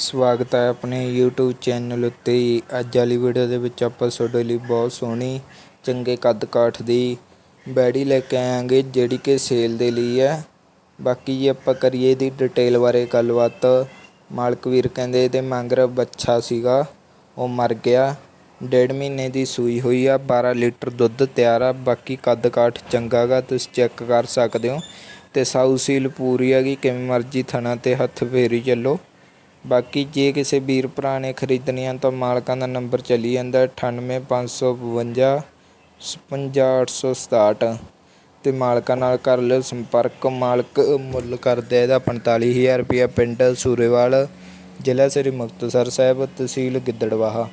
ਸਵਾਗਤ ਹੈ ਆਪਣੇ YouTube ਚੈਨਲ ਉੱਤੇ ਅੱਜ ਵਾਲੀ ਵੀਡੀਓ ਦੇ ਵਿੱਚ ਆਪਾਂ ਤੁਹਾਡੇ ਲਈ ਬਹੁਤ ਸੋਹਣੀ, ਚੰਗੇ ਕੱਦ ਕਾਠ ਦੀ ਬੈੜੀ ਲੈ ਕੇ ਆਵਾਂਗੇ, ਜਿਹੜੀ ਕਿ ਸੇਲ ਦੇ ਲਈ ਹੈ। ਬਾਕੀ ਜੇ ਆਪਾਂ ਕਰੀਏ ਦੀ ਡਿਟੇਲ ਬਾਰੇ ਗੱਲਬਾਤ, ਮਾਲਕ ਵੀਰ ਕਹਿੰਦੇ ਇਹਦੇ ਮੰਗਰ ਬੱਚਾ ਸੀਗਾ, ਉਹ ਮਰ ਗਿਆ। ਡੇਢ ਮਹੀਨੇ ਦੀ ਸੂਈ ਹੋਈ ਆ 12 ਲੀਟਰ ਦੁੱਧ ਤਿਆਰ ਆ, ਬਾਕੀ ਕੱਦ ਕਾਠ ਚੰਗਾ ਗਾ, ਤੁਸੀਂ ਚੈੱਕ ਕਰ ਸਕਦੇ ਹੋ। ਤੇ ਸਾਊ ਸੀਲ ਪੂਰੀ ਹੈਗੀ ਕਿਵੇਂ ਮਰਜ਼ੀ ਥਣਾ ਤੇ ਹੱਥ ਫੇਰੀ ਚੱਲੋ। ਬਾਕੀ ਜੇ ਕਿਸੇ ਵੀਰ ਭਰਾ ਨੇ ਖਰੀਦਣੀਆਂ ਤਾਂ ਮਾਲਕਾਂ ਦਾ ਨੰਬਰ ਚੱਲੀ ਜਾਂਦਾ 98552 55867 ਤੇ ਮਾਲਕਾਂ ਨਾਲ ਕਰ ਲਿਓ ਸੰਪਰਕ। ਮਾਲਕ ਮੁੱਲ ਕਰਦੇ ਆ ਇਹਦਾ 45000 ਰੁਪਇਆ ਪਿੰਡ ਸੂਰੇਵਾਲ, ਜ਼ਿਲ੍ਹਾ ਸ੍ਰੀ ਮੁਕਤਸਰ ਸਾਹਿਬ, ਤਹਿਸੀਲ ਗਿੱਦੜਵਾਹਾ।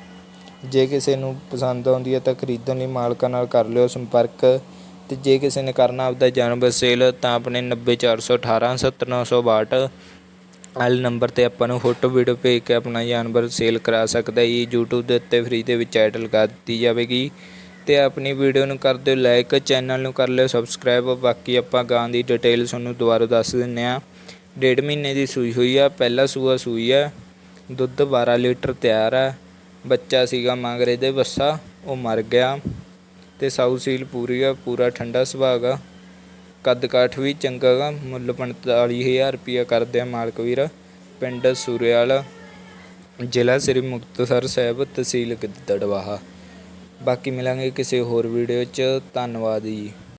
ਜੇ ਕਿਸੇ ਨੂੰ ਪਸੰਦ ਆਉਂਦੀ ਹੈ ਤਾਂ ਖਰੀਦਣ ਲਈ ਮਾਲਕਾਂ ਨਾਲ ਕਰ ਲਿਓ ਸੰਪਰਕ ਤੇ ਜੇ ਕਿਸੇ ਨੇ ਕਰਨਾ ਆਪਦਾ ਜਾਨਵਰ ਸੇਲ ਤਾਂ ਆਪਣੇ 90418 70962 ਐਲ ਨੰਬਰ ਤੇ ਆਪਾਂ ਨੂੰ ਫੋਟੋ ਵੀਡੀਓ ਭੇਜ ਕੇ ਆਪਣਾ ਜਾਨਵਰ ਸੇਲ ਕਰਾ ਸਕਦਾ ਜੀ। YouTube ਦੇ ਉੱਤੇ ਫ੍ਰੀ ਦੇ ਵਿੱਚ ਟਾਈਟਲ ਲਗਾ ਦਿੱਤੀ ਜਾਵੇਗੀ। ਤੇ ਆਪਣੀ ਵੀਡੀਓ ਨੂੰ ਕਰ ਦਿਓ ਲਾਈਕ ਚੈਨਲ ਨੂੰ ਕਰ ਲਿਓ ਸਬਸਕ੍ਰਾਈਬ ਬਾਕੀ ਆਪਾਂ ਗਾਂ ਦੀ ਡਿਟੇਲ ਤੁਹਾਨੂੰ ਦੁਬਾਰਾ ਦੱਸ ਦਿੰਨੇ ਆ ਡੇਢ ਮਹੀਨੇ ਦੀ ਸੂਈ ਹੋਈ ਆ, ਪਹਿਲਾ ਸੂਆ ਸੂਈ ਆ। ਦੁੱਧ 12 ਲੀਟਰ ਤਿਆਰ ਆ। ਬੱਚਾ ਸੀਗਾ ਮਗਰ ਦੇ ਬੱਸਾ ਉਹ ਮਰ ਗਿਆ। ਤੇ ਸਾਊ ਸੀਲ ਪੂਰੀ ਆ, ਪੂਰਾ ਠੰਡਾ ਸੁਭਾਅ ਆ। ਕੱਦ ਕਾਠ ਵੀ ਚੰਗਾ ਗਾ। ਮੁੱਲ 45000 ਰੁਪਿਆ ਕਰਦੇ ਆ ਮਾਲਕ ਵੀਰ। ਪਿੰਡ ਸੂਰੇਵਾਲ, ਜ਼ਿਲ੍ਹਾ ਸ੍ਰੀ ਮੁਕਤਸਰ ਸਾਹਿਬ, ਤਹਿਸੀਲ ਗਿੱਦੜਵਾਹਾ। ਬਾਕੀ ਮਿਲਾਂਗੇ ਕਿਸੇ ਹੋਰ ਵੀਡੀਓ 'ਚ। ਧੰਨਵਾਦ ਜੀ।